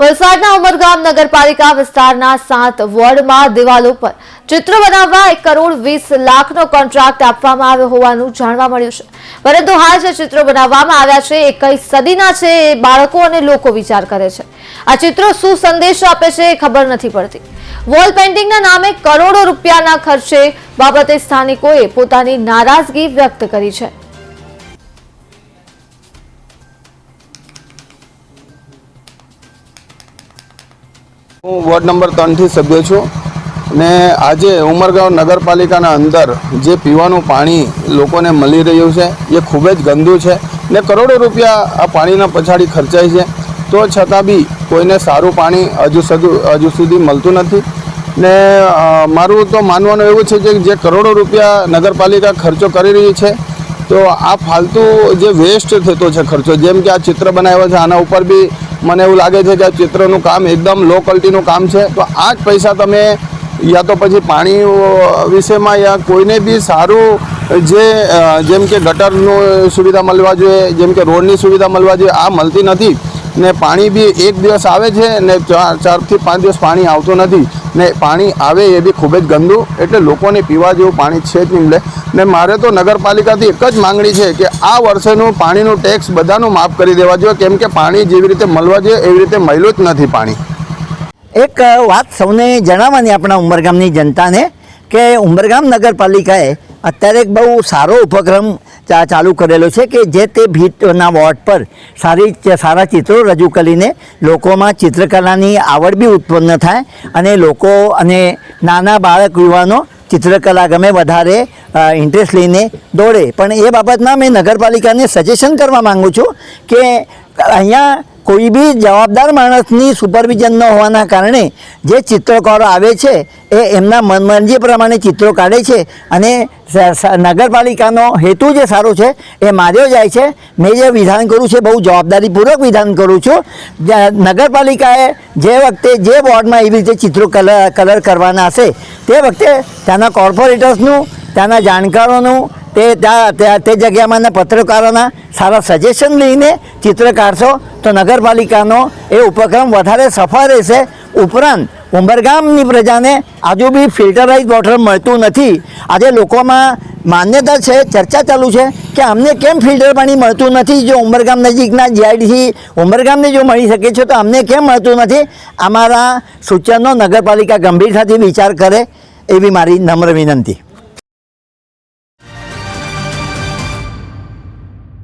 વલસાડના ઉમરગામ નગરપાલિકા વિસ્તારના સાત વોર્ડમાં દિવાલો પર ચિત્ર બનાવવા એક કરોડ વીસ લાખનો કોન્ટ્રાક્ટ આપવામાં આવ્યો હોવાનું જાણવા મળ્યું છે. પરંતુ હાલ જે ચિત્રો બનાવવામાં આવ્યા છે, એ કઈ સદીના છે, એ બાળકો અને લોકો વિચાર કરે છે. આ ચિત્રો શું સંદેશ આપે છે, એ ખબર નથી પડતી. વોલ પેઇન્ટિંગના નામે કરોડો રૂપિયાના ખર્ચે બાબતે સ્થાનિકોએ પોતાની નારાજગી વ્યક્ત કરી છે. હું વોર્ડ નંબર ત્રણથી સભ્ય છું ને આજે ઉમરગાંવ નગરપાલિકાના અંદર જે પીવાનું પાણી લોકોને મળી રહ્યું છે, એ ખૂબ જ ગંદુ છે ને કરોડો રૂપિયા આ પાણીના પછાડી ખર્ચાય છે. તો છતાં બી કોઈને સારું પાણી હજુ સુધી હજુ સુધી મળતું નથી. ને મારું તો માનવાનું એવું છે કે જે કરોડો રૂપિયા નગરપાલિકા ખર્ચો કરી રહી છે, તો આ ફાલતુ જે વેસ્ટ થતો છે ખર્ચો, જેમ કે આ ચિત્ર બનાવ્યો છે, આના ઉપર બી મને એવું લાગે છે કે આ ચિત્રનું કામ એકદમ લો ક્વોલિટીનું કામ છે. તો આ જ પૈસા તમે યા તો પછી પાણી વિશેમાં યા કોઈને બી સારું જે જેમ કે ગટરનું સુવિધા મળવા જોઈએ, જેમ કે રોડની સુવિધા મળવા જોઈએ, આ મળતી નથી. ને પાણી બી એક દિવસ આવે છે ને ચાર ચારથી પાંચ દિવસ પાણી આવતું નથી. ને પાણી આવે એ બી ખૂબ જ ગંદુ, એટલે લોકોને પીવા જેવું પાણી છે જ નહીં ને મારે તો નગરપાલિકાથી એક જ માંગણી છે કે આ વર્ષેનું પાણીનું ટેક્સ બધાનું માફ કરી દેવા જોઈએ, કેમ કે પાણી જેવી રીતે મળવા જોઈએ, એવી રીતે મળ્યું જ નથી પાણી. એક વાત સૌને જણાવવાની આપણા ઉમરગામની જનતાને કે ઉમરગામ નગરપાલિકાએ અત્યારે એક બહુ સારો ઉપક્રમ ચાલુ કરેલો છે કે જે તે ભીટના વોર્ડ પર સારી સારા ચિત્રો રજૂ કરીને લોકોમાં ચિત્રકલાની આવડ બી ઉત્પન્ન થાય અને લોકો અને નાના બાળક યુવાનો ચિત્રકલા ગમે વધારે ઇન્ટરેસ્ટ લઈને દોડે. પણ એ બાબતમાં મેં નગરપાલિકાને સજેશન કરવા માગું છું કે અહીંયા કોઈ બી જવાબદાર માણસની સુપરવિઝન ન હોવાના કારણે જે ચિત્રકારો આવે છે, એ એમના મનમરજી પ્રમાણે ચિત્રો કાઢે છે અને નગરપાલિકાનો હેતુ જે સારો છે, એ માર્યો જાય છે. મેં જે વિધાન કરું છે બહુ જવાબદારીપૂર્વક વિધાન કરું છું. નગરપાલિકાએ જે વખતે જે વોર્ડમાં એવી રીતે ચિત્રો કલર કલર કરવાના હશે, તે વખતે ત્યાંના કોર્પોરેટર્સનું, ત્યાંના જાણકારોનું તે તે જગ્યામાંના પત્રકારોના સારા સજેશન લઈને ચિત્ર કાઢશો તો નગરપાલિકાનો એ ઉપક્રમ વધારે સફળ રહેશે. ઉપરાંત ઉંબરગામની પ્રજાને આજુ બી ફિલ્ટરાઇઝ વોટર મળતું નથી. આજે લોકોમાં માન્યતા છે, ચર્ચા ચાલુ છે કે અમને કેમ ફિલ્ટર પાણી મળતું નથી? જો ઉંબરગામ નજીકના જીઆઈડીસી ઉંબરગામને જો મળી શકે છે તો અમને કેમ મળતું નથી? અમારા સૂચનો નગરપાલિકા ગંભીરતાથી વિચાર કરે એવી મારી નમ્ર વિનંતી.